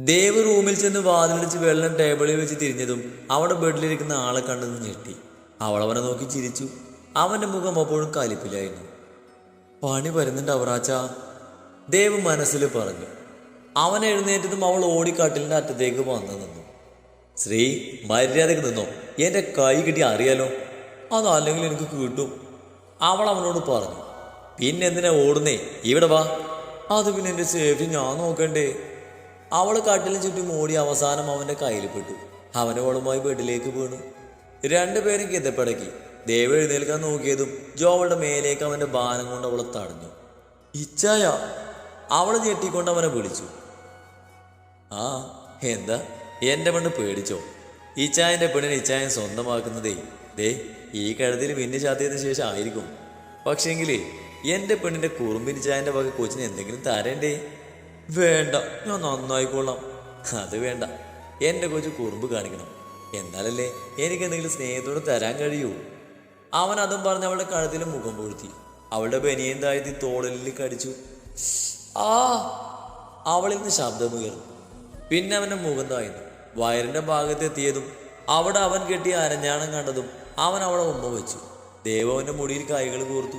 ദേവ് റൂമിൽ ചെന്ന് വാതിലടിച്ച് വെള്ളം ടേബിളിൽ വെച്ച് തിരിഞ്ഞതും അവിടെ ബെഡിലിരിക്കുന്ന ആളെ കണ്ടെന്ന് ഞെട്ടി. അവൾ അവനെ നോക്കി ചിരിച്ചു. അവന്റെ മുഖം അപ്പോഴും കലിപ്പിലായിരുന്നു. പണി വരുന്നുണ്ട് അവറാച്ച ദേവ് മനസ്സിൽ പറഞ്ഞു. അവൻ എഴുന്നേറ്റതും അവൾ ഓടിക്കാട്ടിലിന്റെ അറ്റത്തേക്ക് വന്നു നിന്നു. ശ്രീ മര്യാദയ്ക്ക് നിന്നോ? എന്റെ കൈ കിട്ടി അറിയാലോ? അതല്ലെങ്കിൽ എനിക്ക് കിട്ടും? അവൾ അവനോട് പറഞ്ഞു. പിന്നെ എന്തിനാ ഓടുന്നേ? ഇവിടെ വാ. അത് പിന്നെ എന്റെ സേഫ്റ്റി ഞാൻ നോക്കണ്ടേ? അവൾ കാട്ടിലും ചുറ്റും ഓടി അവസാനം അവന്റെ കയ്യിൽപ്പെട്ടു. പെട്ടു അവൻ അവളുമായി ബെഡിലേക്ക് വീണു. രണ്ടുപേരും കിതപ്പടക്കി ദേവ് എഴുന്നേൽക്കാൻ നോക്കിയതും ജോ അവളുടെ മേലേക്ക് അവന്റെ ബാനം കൊണ്ട് അവളെ തടഞ്ഞു. ഇച്ചായ അവൾ ഞെട്ടിക്കൊണ്ട് അവനെ വിളിച്ചു. ആ എന്താ? എന്റെ പെണ്ണ് പേടിച്ചോ? ഇച്ചായന്റെ പെണ്ണിന് ഇച്ചായൻ സ്വന്തമാക്കുന്നതേ. ദേ ഈ കഴുതിൽ പിന്നെ ചാത്തിയതിനു ശേഷം ആയിരിക്കും. പക്ഷേങ്കിലേ എന്റെ പെണ്ണിന്റെ കുറുമ്പിന് ചായന്റെ വക കൊച്ചിന് എന്തെങ്കിലും തരണ്ടേ? വേണ്ട ഞാൻ നന്നായിക്കൊള്ളാം അത് വേണ്ട. എന്റെ കൊച്ചു കുറുമ്പ് കാണിക്കണം. എന്നാലല്ലേ എനിക്ക് എന്തെങ്കിലും സ്നേഹത്തോട് തരാൻ കഴിയൂ. അവൻ അതും പറഞ്ഞ് അവളുടെ കഴുത്തിൽ മുഖം പൊഴുത്തി. അവളുടെ ബനിയൻ താഴ്ത്തി തോളലിൽ കടിച്ചു. ആ അവളിൽ നിന്ന് ശബ്ദമുയർന്നു. പിന്നെ അവന്റെ മുഖം താഴ്ന്നു. വയറിന്റെ ഭാഗത്തെത്തിയതും അവിടെ അവൻ കെട്ടിയ അരഞ്ഞാണം കണ്ടതും അവൻ അവളെ ഉമ്മ വെച്ചു. ദേവ അവന്റെ മുടിയിൽ കൈകൾ കോർത്തു.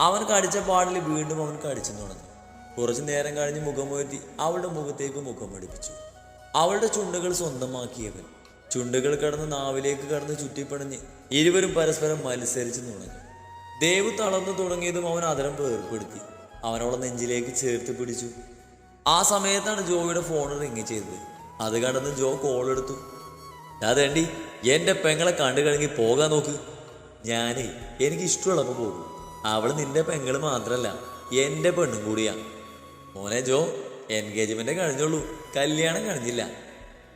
അവൻ കടിച്ച പാടിൽ വീണ്ടും അവൻ കടിച്ചു തുടങ്ങി കുറച്ചു നേരം കഴിഞ്ഞ് മുഖം ഉയർത്തി അവളുടെ മുഖത്തേക്ക് മുഖം പഠിപ്പിച്ചു അവളുടെ ചുണ്ടുകൾ സ്വന്തമാക്കിയവൻ. ചുണ്ടുകൾ കടന്ന് നാവിലേക്ക് കടന്ന് ചുറ്റിപ്പണഞ്ഞ് ഇരുവരും പരസ്പരം മത്സരിച്ചു തുടങ്ങി ദേവ് തളർന്നു തുടങ്ങിയതും അവൻ അതരം വേർപ്പെടുത്തി. അവനവളെ നെഞ്ചിലേക്ക് ചേർത്ത് പിടിച്ചു. ആ സമയത്താണ് ജോയുടെ ഫോൺ റിങ് ചെയ്തത്. അത് കടന്ന് ജോ കോൾ എടുത്തു. അതേണ്ടി എന്റെ പെങ്ങളെ കണ്ടു കഴിഞ്ഞ് പോകാൻ നോക്ക്. ഞാനേ എനിക്ക് ഇഷ്ടമുള്ളപ്പോൾ പോകും. അവൾ നിന്റെ പെങ്ങൾ മാത്രമല്ല എന്റെ പെണ്ണും കൂടിയാ. മോനെ ജോ എൻഗേജ്മെന്റ് കഴിഞ്ഞുള്ളൂ. കല്യാണം കഴിഞ്ഞില്ല.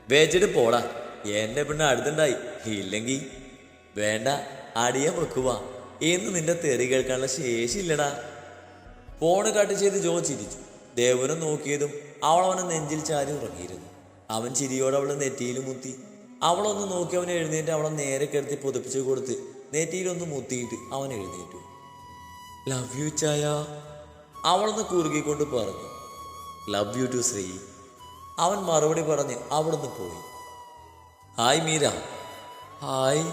വേച്ചിട്ട് പോടാ. എന്റെ പെണ്ണ് അടുത്തുണ്ടായി. ഇല്ലെങ്കി വേണ്ട അടിയാൻ വെക്കുക എന്ന് നിന്റെ തെറി കേൾക്കാനുള്ള ശേഷിയില്ലടാ. ഫോണ് കട്ട് ചെയ്ത് ജോ ചിരിച്ചു. ദേവനെ നോക്കിയതും അവൾ അവനെ നെഞ്ചിൽ ചാരി ഉറങ്ങിയിരുന്നു. അവൻ ചിരിയോടെ അവളെ നെറ്റിയിൽ മുത്തി. അവളൊന്ന് നോക്കി അവൻ എഴുന്നേറ്റ് അവളെ നേരെ കിടത്തി പുതുപ്പിച്ചു കൊടുത്ത് നെറ്റിയിലൊന്ന് മുത്തിയിട്ട് അവൻ എഴുന്നേറ്റു. ലവ് യു ചായ. അവളൊന്ന് കുറുകിക്കൊണ്ട് പറഞ്ഞു ലവ് യു ടു ശ്രീ. അവൻ മറുപടി പറഞ്ഞ് അവിടുന്ന് പോയി. ഹായ് മീര. ഹായ്.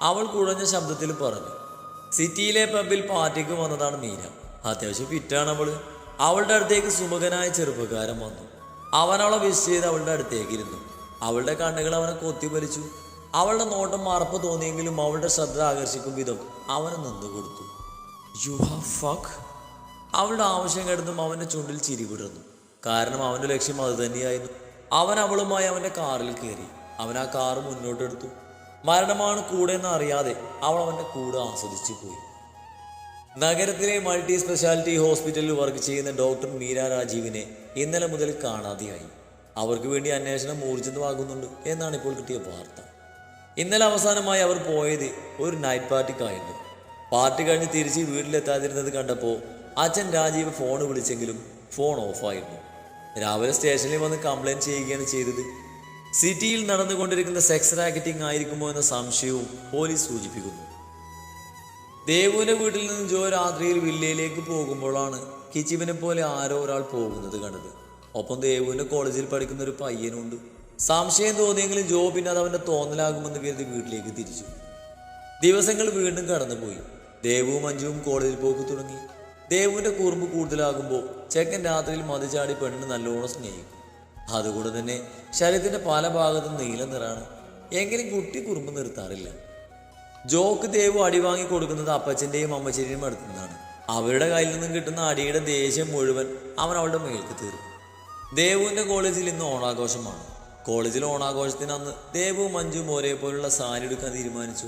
അവൾ കുഴഞ്ഞ ശബ്ദത്തിൽ പറഞ്ഞു സിറ്റിയിലെ പബ്ബിൽ പാർട്ടിക്ക് വന്നതാണ് മീര. അത്യാവശ്യം ഫിറ്റാണ് അവൾ. അവളുടെ അടുത്തേക്ക് സുമുഖനായ ചെറുപ്പക്കാരൻ വന്നു. അവൻ അവളെ വിഷ് ചെയ്ത് അവളുടെ അടുത്തേക്ക് ഇരുന്നു. അവളുടെ കണ്ണുകൾ അവനെ കൊത്തിപ്പലിച്ചു അവളുടെ നോട്ടം മറപ്പ് തോന്നിയെങ്കിലും അവളുടെ ശ്രദ്ധ ആകർഷിക്കും വിധം അവന് നിന്നു കൊടുത്തു. യു ഹാവ് ഫക്ക് അവളുടെ ആവശ്യം കിടന്നും അവന്റെ ചുണ്ടിൽ ചിരി വിടുന്നു കാരണം അവന്റെ ലക്ഷ്യം അത് തന്നെയായിരുന്നു. അവൻ അവളുമായി അവന്റെ കാറിൽ കയറി. അവൻ ആ കാറ് മുന്നോട്ടെടുത്തു. മരണമാണ് കൂടെ എന്ന് അറിയാതെ അവൾ അവന്റെ കൂടെ ആസ്വദിച്ചു പോയി. നഗരത്തിലെ മൾട്ടി സ്പെഷ്യാലിറ്റി ഹോസ്പിറ്റലിൽ വർക്ക് ചെയ്യുന്ന ഡോക്ടർ മീര രാജീവിനെ ഇന്നലെ മുതൽ കാണാതെയായി. അവർക്ക് വേണ്ടി അന്വേഷണം ഊർജിതമാകുന്നുണ്ട് എന്നാണ് ഇപ്പോൾ കിട്ടിയ വാർത്ത. ഇന്നലെ അവസാനമായി അവർ പോയത് ഒരു നൈറ്റ് പാർട്ടിക്കായിരുന്നു. പാർട്ടി കഴിഞ്ഞ് തിരിച്ച് വീട്ടിലെത്താതിരുന്നത് കണ്ടപ്പോൾ അച്ഛൻ രാജീവ് ഫോൺ വിളിച്ചെങ്കിലും ഫോൺ ഓഫായിരുന്നു രാവിലെ സ്റ്റേഷനിൽ വന്ന് കംപ്ലൈന്റ് ചെയ്യുകയാണ് ചെയ്തത്. സിറ്റിയിൽ നടന്നുകൊണ്ടിരിക്കുന്ന സെക്സ് റാക്കറ്റിംഗ് ആയിരിക്കുമോ എന്ന സംശയവും പോലീസ് സൂചിപ്പിക്കുന്നു. ദേവുവിന്റെ വീട്ടിൽ നിന്ന് ജോ രാത്രിയിൽ വില്ലയിലേക്ക് പോകുമ്പോഴാണ് കിച്ചിവിനെ പോലെ ആരോ ഒരാൾ പോകുന്നത് കണ്ടത്. ഒപ്പം ദേവുവിന്റെ കോളേജിൽ പഠിക്കുന്ന ഒരു പയ്യനുണ്ട്. സംശയം തോന്നിയെങ്കിലും ജോ പിന്നെ അത് അവന്റെ തോന്നലാകുമെന്ന് കരുതി വീട്ടിലേക്ക് തിരിച്ചു. ദിവസങ്ങൾ വീണ്ടും കടന്നുപോയി. ദേവുവും മഞ്ജുവും കോളേജിൽ പോക്ക് തുടങ്ങി. ദേവുവിന്റെ കൂർമ്പ് കൂടുതലാകുമ്പോൾ ചെക്കൻ രാത്രിയിൽ മതിചാടി പെണ്ണിന് നല്ലോണം സ്നേഹിക്കും. അതുകൊണ്ട് തന്നെ ശരീരത്തിന്റെ പല ഭാഗത്തും നീല നിറാണ്. എങ്കിലും കുട്ടി കുറുമ്പ് നിർത്താറില്ല. ജോക്ക് ദേവു അടി വാങ്ങി കൊടുക്കുന്നത് അപ്പച്ചന്റെയും അമ്മച്ചേരിയും അടുത്തു നിന്നാണ്. അവരുടെ കയ്യിൽ നിന്നും കിട്ടുന്ന അടിയുടെ ദേഷ്യം മുഴുവൻ അവൻ അവളുടെ മേൽക്ക് തീർക്കും ദേവുവിന്റെ കോളേജിൽ ഇന്ന് ഓണാഘോഷമാണ്. കോളേജിൽ ഓണാഘോഷത്തിന് അന്ന് മഞ്ജു മോരെ പോലുള്ള സാരി എടുക്കാൻ തീരുമാനിച്ചു.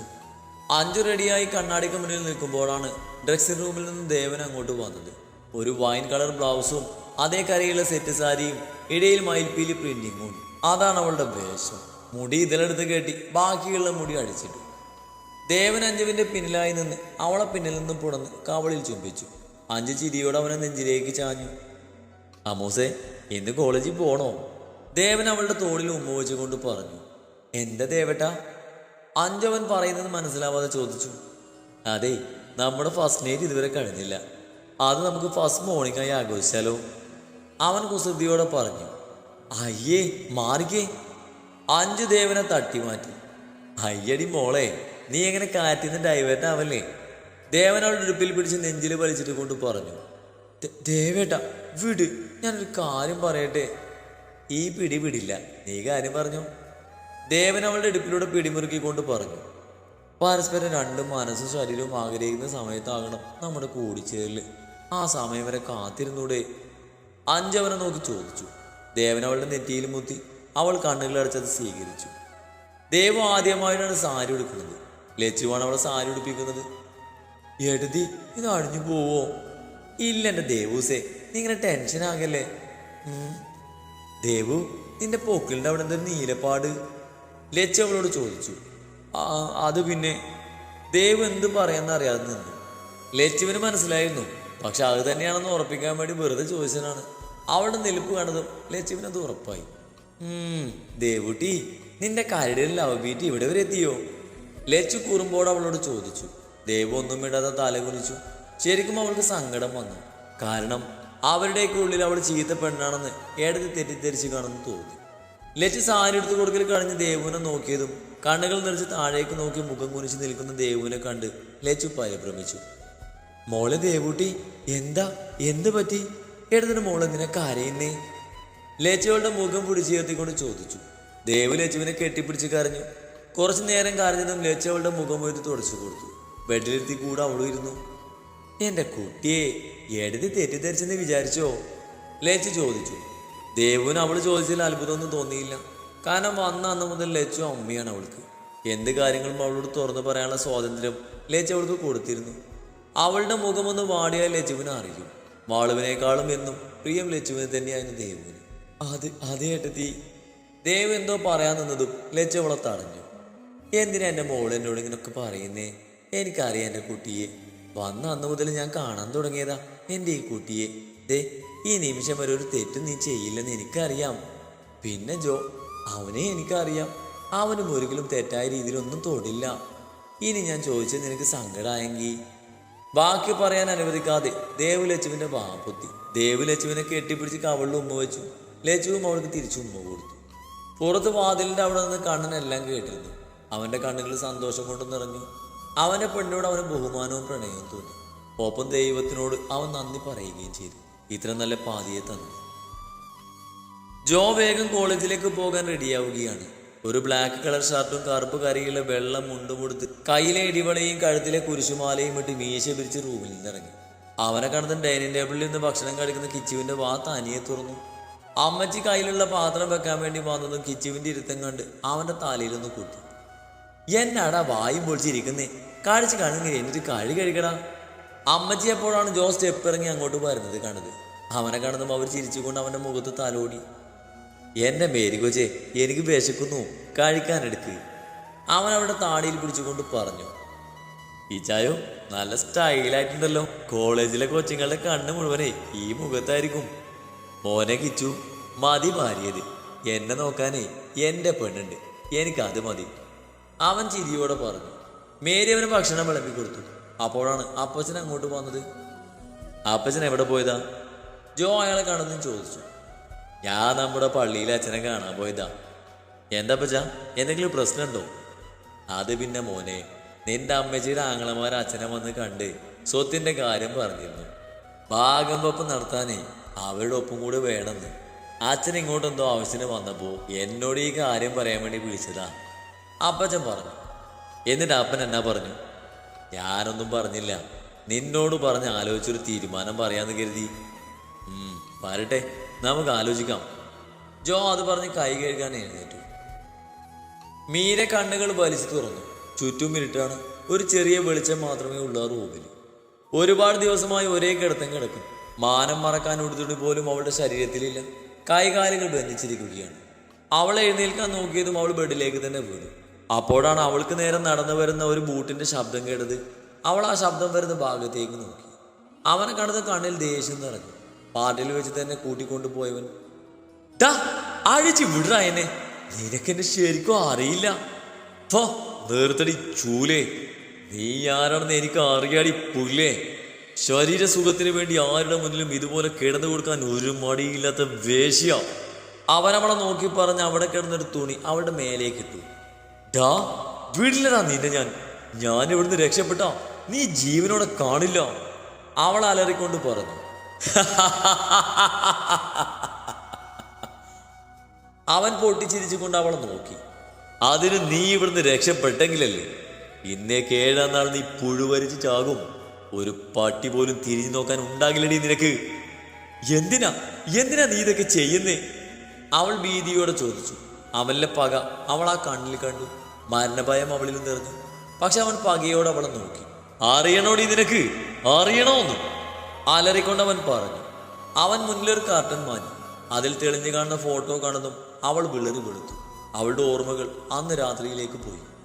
അഞ്ചു റെഡിയായി കണ്ണാടിക്ക് മുന്നിൽ നിൽക്കുമ്പോഴാണ് ഡ്രസ്സിംഗ് റൂമിൽ നിന്ന് ദേവൻ അങ്ങോട്ട് വന്നത്. ഒരു വൈൻ കളർ ബ്ലൗസും അതേ കരയുള്ള സെറ്റ് സാരിയും ഇടയിൽ മയിൽപ്പീലി പ്രിന്റിങ്ങും അതാണ് അവളുടെ വേഷം. മുടി ഇതിലെടുത്ത് കെട്ടി ബാക്കിയുള്ള മുടി അടിച്ചിട്ടു ദേവൻ അഞ്ജുവിന്റെ പിന്നിലായി നിന്ന് അവളെ പിന്നിൽ നിന്നും പുടന്ന് കവളിൽ ചുംബിച്ചു. അഞ്ചു ചിരിയോടെ അവനെ നെഞ്ചിലേക്ക് ചാഞ്ഞു. അമോസേ ഇന്ന് കോളേജിൽ പോണോ? ദേവൻ അവളുടെ തോളിൽ ഉമ്മ വെച്ചുകൊണ്ട് പറഞ്ഞു. എന്റെ ദേവട്ടാ? അഞ്ചവൻ പറയുന്നത് മനസ്സിലാവാതെ ചോദിച്ചു അതെ നമ്മുടെ ഫസ്റ്റ് നൈറ്റ് ഇതുവരെ കഴിഞ്ഞില്ല. അത് നമുക്ക് ഫസ്റ്റ് മോർണിംഗ് ആയി ആഘോഷിച്ചാലോ? അവൻ കുസൃതിയോടെ പറഞ്ഞു അയ്യേ മാറിക്കേ. അഞ്ചു ദേവനെ തട്ടി മാറ്റി അയ്യടി മോളെ നീ എങ്ങനെ കാറ്റിന്ന് ഡൈവേർട്ട് ആവല്ലേ? ദേവനോട് ഉടുപ്പിൽ പിടിച്ച് നെഞ്ചിൽ വലിച്ചിട്ട് കൊണ്ട് പറഞ്ഞു ദേവേട്ട വിട് ഞാനൊരു കാര്യം പറയട്ടെ. ഈ പിടി പിടില്ല നീ കാര്യം പറഞ്ഞു. ദേവൻ അവളുടെ ഇടുപ്പിലൂടെ പിടിമുറുക്കിക്കൊണ്ട് പറഞ്ഞു പരസ്പരം രണ്ടും മനസ്സും ശരീരവും ആഗ്രഹിക്കുന്ന സമയത്താകണം നമ്മുടെ കൂടിച്ചേരൽ. ആ സമയം വരെ കാത്തിരുന്നൂടെ? അഞ്ചവനെ നോക്കി ചോദിച്ചു. ദേവൻ അവളുടെ നെറ്റിയിൽ മുത്തി അവൾ കണ്ണുകളടച്ചത് സ്വീകരിച്ചു. ദേവം ആദ്യമായിട്ടാണ് സാരി ഉടുക്കുന്നത്. ലച്ചുവാണ് അവളെ സാരി ഉടുപ്പിക്കുന്നത്. എഴുതി ഇത് അഴിഞ്ഞു പോവോ? ഇല്ല എന്റെ ദേവൂസേ നീ ഇങ്ങനെ ഉം. ദേവു നിന്റെ പൊക്കിളിന്റെ അവിടെ എന്തൊരു നീലപ്പാട്? ലച്ചു അവളോട് ചോദിച്ചു. ആ അത് പിന്നെ ദേവ് എന്ത് പറയാന്ന് അറിയാതെ നിന്നു. ലച്ചുവിന് മനസ്സിലായിരുന്നു. പക്ഷെ അത് തന്നെയാണെന്ന് ഉറപ്പിക്കാൻ വേണ്ടി വെറുതെ ചോദിച്ചതാണ്. അവളുടെ നിൽപ്പ് കണ്ടതും ലച്ചുവിന് അത് ഉറപ്പായി. ദേവുട്ടി നിന്റെ കരടിൽ ലവ് ബീറ്റ് ഇവിടെ വരെ എത്തിയോ? ലച്ചു കൂറുമ്പോൾ അവളോട് ചോദിച്ചു. ദേവ് ഒന്നും ഇടാതെ തല കുലിച്ചു ശരിക്കും അവൾക്ക് സങ്കടം വന്നു. കാരണം അവരുടെയൊക്കെ ഉള്ളിൽ അവൾ ചീത്ത പെണ്ണാണെന്ന് ഏടത്തി തെറ്റിദ്ധരിച്ച് കാണുമെന്ന് തോന്നി. ലച്ചു സാരി എടുത്തു കൊടുക്കൽ കഴിഞ്ഞ് ദേവുവിനെ നോക്കിയതും കണ്ണുകൾ നിറച്ച് താഴേക്ക് നോക്കി മുഖം കുനിച്ച് നിൽക്കുന്ന ദേവുവിനെ കണ്ട് ലച്ചു പരിഭ്രമിച്ചു മോളെ ദേവൂട്ടി എന്താ? എന്ത് പറ്റി? എടുത്തിന് മോളെ നിനക്ക് കരയുന്നേ? ലച്ചുകളുടെ മുഖം പിടിച്ചുയർത്തിക്കൊണ്ട് ചോദിച്ചു. ദേവ് ലച്ചുവിനെ കെട്ടിപ്പിടിച്ച് കരഞ്ഞു. കുറച്ചു നേരം കരഞ്ഞതും ലച്ചുവളുടെ മുഖം ഉയർത്തി തുടച്ചു കൊടുത്തു. ബെഡിലിരുത്തി കൂടെ അവളും ഇരുന്നു. എന്റെ കുട്ടിയെ എടുത്ത് തെറ്റിദ്ധരിച്ചെന്ന് വിചാരിച്ചോ? ലച്ചു ചോദിച്ചു. ദേവുവിന് അവൾ ചോദിച്ചതിൽ അത്ഭുതമൊന്നും തോന്നിയില്ല. കാരണം വന്ന അന്ന് മുതൽ ലച്ചു അമ്മയാണ് അവൾക്ക്. എന്ത് കാര്യങ്ങളും അവളോട് തുറന്നു പറയാനുള്ള സ്വാതന്ത്ര്യം ലച്ചു അവൾക്ക് കൊടുത്തിരുന്നു. അവളുടെ മുഖമൊന്ന് വാടിയാൽ ലച്ചുവിനെ അറിയും. വാളുവിനേക്കാളും എന്നും പ്രിയം ലച്ചുവിന് തന്നെയായിരുന്നു ദേവുവിന്. അത് അതേ ഏട്ടത്തി ദേവ് എന്തോ പറയാൻ നിന്നതും ലച്ചു അവളെ തടഞ്ഞു. എന്തിനാ എന്റെ മോൾ എന്നോട് ഇങ്ങനൊക്കെ പറയുന്നേ? എനിക്കറിയാം എന്റെ കുട്ടിയെ. വന്ന അന്ന് മുതൽ ഞാൻ കാണാൻ തുടങ്ങിയതാ എന്റെ ഈ കുട്ടിയെ. ദേ ഈ നിമിഷം വരെ ഒരു തെറ്റും നീ ചെയ്യില്ലെന്ന് എനിക്കറിയാം. പിന്നെ ജോ അവനെ എനിക്കറിയാം. അവനും ഒരിക്കലും തെറ്റായ രീതിയിലൊന്നും തൊടില്ല. ഇനി ഞാൻ ചോദിച്ചത് നിനക്ക് സങ്കടമായെങ്കിൽ ബാക്കി പറയാൻ അനുവദിക്കാതെ ദേവ് ലച്ചുവിന്റെ വാപ്പൊത്തി ദേവ് ലച്ചുവിനെ കെട്ടിപ്പിടിച്ച് കവളിൽ ഉമ്മ വെച്ചു. ലച്ചുവും അവൾക്ക് തിരിച്ചു ഉമ്മ കൊടുത്തു. പുറത്ത് വാതിലിന്റെ അവിടെ നിന്ന് കണ്ണനെല്ലാം കേട്ടിരുന്നു. അവന്റെ കണ്ണുകൾ സന്തോഷം കൊണ്ട് നിറഞ്ഞു. അവന്റെ പെണ്ണിനോട് അവന് ബഹുമാനവും പ്രണയവും തോന്നി. ഒപ്പം ദൈവത്തിനോട് അവൻ നന്ദി പറയുകയും ചെയ്തു. ഇത്ര നല്ല പാതിയെ തന്നു. ജോ വേഗം കോളേജിലേക്ക് പോകാൻ റെഡിയാവുകയാണ്. ഒരു ബ്ലാക്ക് കളർ ഷർട്ടും കറുപ്പ് കരയിലെ വെള്ളം മുണ്ടും കൊടുത്ത് കയ്യിലെ ഇടിവളയും കഴുത്തിലെ കുരിശുമാലയും ഇട്ട് മീശ പിരിച്ച് റൂമിൽ നിന്നിറങ്ങി. അവനെ കണ്ടതും ഡൈനിങ് ടേബിളിൽ നിന്ന് ഭക്ഷണം കഴിക്കുന്ന കിച്ചുവിന്റെ വാ തനിയെ തുറന്നു. അമ്മച്ചി കയ്യിലുള്ള പാത്രം വെക്കാൻ വേണ്ടി വന്നതും കിച്ചുവിന്റെ ഇരുത്തം കണ്ട് അവന്റെ തലയിലൊന്ന് കൂട്ടി എന്നാടാ വായും പൊളിച്ചിരിക്കുന്നേ? കാഴ്ച കാണുന്നില്ല? എന്നിട്ട് കഴി കഴിക്കടാ അമ്മച്ചി എപ്പോഴാണ് ജോ സ്റ്റെപ്പ് ഇറങ്ങി അങ്ങോട്ട് വരുന്നത് കണ്ടത് അവനെ കാണുമ്പോൾ അവർ ചിരിച്ചുകൊണ്ട് അവന്റെ മുഖത്ത് തലോടി. എന്റെ മേരി കൊച്ചേ എനിക്ക് വിശക്കുന്നു. കഴിക്കാനെടുക്ക് അവൻ അവിടെ താടിയിൽ പിടിച്ചുകൊണ്ട് പറഞ്ഞു. ഈ ചായോ നല്ല സ്റ്റൈലായിട്ടുണ്ടല്ലോ. കോളേജിലെ കൊച്ചുങ്ങളുടെ കണ്ണ് മുഴുവനേ ഈ മുഖത്തായിരിക്കും. മോനെ കിച്ചു മതി മാറിയത് എന്നെ നോക്കാനേ എന്റെ പെണ്ണുണ്ട്. എനിക്കത് മതി. അവൻ ചിരിയോടെ പറഞ്ഞു. മേരി അവന് ഭക്ഷണം വിളമ്പി കൊടുത്തു. അപ്പോഴാണ് അപ്പച്ചൻ അങ്ങോട്ട് വന്നത് അപ്പച്ചൻ എവിടെ പോയതാ? ജോ അയാളെ കാണുന്നു ചോദിച്ചു. ഞാൻ നമ്മുടെ പള്ളിയിലെ അച്ഛനെ കാണാൻ പോയതാ. എന്താ അപ്പച്ച? എന്തെങ്കിലും പ്രശ്നമുണ്ടോ? അത് പിന്നെ മോനെ നിന്റെ അമ്മച്ചിയുടെ ആങ്ങളമാർ അച്ഛനെ വന്ന് കണ്ട് സ്വത്തിന്റെ കാര്യം പറഞ്ഞിരുന്നു. ഭാഗം വെപ്പ് നടത്താനേ അവരുടെ ഒപ്പം കൂടെ വേണമെന്ന്. അച്ഛൻ ഇങ്ങോട്ടെന്തോ ആവശ്യത്തിന് വന്നപ്പോ എന്നോട് ഈ കാര്യം പറയാൻ വേണ്ടി വിളിച്ചതാ. അപ്പച്ചൻ പറഞ്ഞു. എന്നിട്ട് അപ്പൻ എന്നാ പറഞ്ഞു? ഞാനൊന്നും പറഞ്ഞില്ല. നിന്നോട് പറഞ്ഞ് ആലോചിച്ചൊരു തീരുമാനം പറയാന്ന് കരുതി. വരട്ടെ നമുക്ക് ആലോചിക്കാം. ജോ അത് പറഞ്ഞ് കൈ കഴുകാൻ എഴുന്നേറ്റു. മീര കണ്ണുകൾ വലിച്ചു തുറന്നു. ചുറ്റും ഇരുട്ടാണ്. ഒരു ചെറിയ വെളിച്ചം മാത്രമേ ഉള്ളൂ റൂമിൽ. ഒരുപാട് ദിവസമായി ഒരേ കിടത്തം കിടക്കും. മാനം മറക്കാൻ ഉടുതുണി പോലും അവളുടെ ശരീരത്തിലില്ല. കൈകാലുകൾ ബന്ധിച്ചിരിക്കുകയാണ്. അവളെ എഴുന്നേൽക്കാൻ നോക്കിയതും അവൾ ബെഡിലേക്ക് തന്നെ വീണു. അപ്പോഴാണ് അവൾക്ക് നേരെ നടന്നു വരുന്ന ഒരു ബൂട്ടിന്റെ ശബ്ദം കേട്ടത്. അവൾ ആ ശബ്ദം വരുന്ന ഭാഗത്തേക്ക് നോക്കി. അവനെ കണ്ടത് കണ്ണിൽ ദേഷ്യം നിറഞ്ഞു. പാട്ടിൽ വെച്ച് തന്നെ കൂട്ടിക്കൊണ്ടു പോയവൻ ടാ, അഴിച്ച് വിടറാ എന്നെ. നിനക്കെന്നെ ശരിക്കും അറിയില്ല. പോ ചൂലേ. നീ ആരാണെന്ന് എനിക്ക് അറിയാടി പുല്ലേ. ശരീര സുഖത്തിന് വേണ്ടി ആരുടെ മുന്നിലും ഇതുപോലെ കിടന്നു കൊടുക്കാൻ ഒരു മടിയില്ലാത്ത വേശ്യ. അവനവളെ നോക്കി പറഞ്ഞ് അവിടെ കിടന്നൊരു തുണി അവളുടെ മേലേക്ക് ഇട്ടു. ഡാ വീട്ടിലടാ നിന്നെ ഞാൻ. ഞാൻ ഇവിടുന്ന് രക്ഷപ്പെട്ടോ. നീ ജീവനോടെ കാണില്ല. അവൾ അലറിക്കൊണ്ട് പറഞ്ഞു. അവൻ പൊട്ടിച്ചിരിച്ചുകൊണ്ട് അവളെ നോക്കി. അതിന് നീ ഇവിടുന്ന് രക്ഷപ്പെട്ടെങ്കിലല്ലേ? ഇന്നേക്ക് ഏഴാം നാൾ നീ പുഴുവരിച്ച് ചാകും. ഒരു പട്ടി പോലും തിരിഞ്ഞു നോക്കാൻ ഉണ്ടാകില്ലടി നിനക്ക്. എന്തിനാ? എന്തിനാ നീ ഇതൊക്കെ ചെയ്യുന്നേ? അവൾ ഭീതിയോടെ ചോദിച്ചു. അവന്റെ പക അവൾ ആ കണ്ണിൽ കണ്ടു. മരണഭയം അവളിൽ നിറഞ്ഞു. പക്ഷെ അവൻ പകയോട് അവളെ നോക്കി. അറിയണോടി നിനക്ക്? അറിയണോന്ന്? അലറിക്കൊണ്ടവൻ പറഞ്ഞു. അവൻ മുന്നിലൊരു കാർട്ടൺ മാറ്റി. അതിൽ തെളിഞ്ഞു കാണുന്ന ഫോട്ടോ കാണുന്നതും അവൾ വിളറി വെളുത്തു. അവളുടെ ഓർമ്മകൾ അന്ന് രാത്രിയിലേക്ക് പോയി.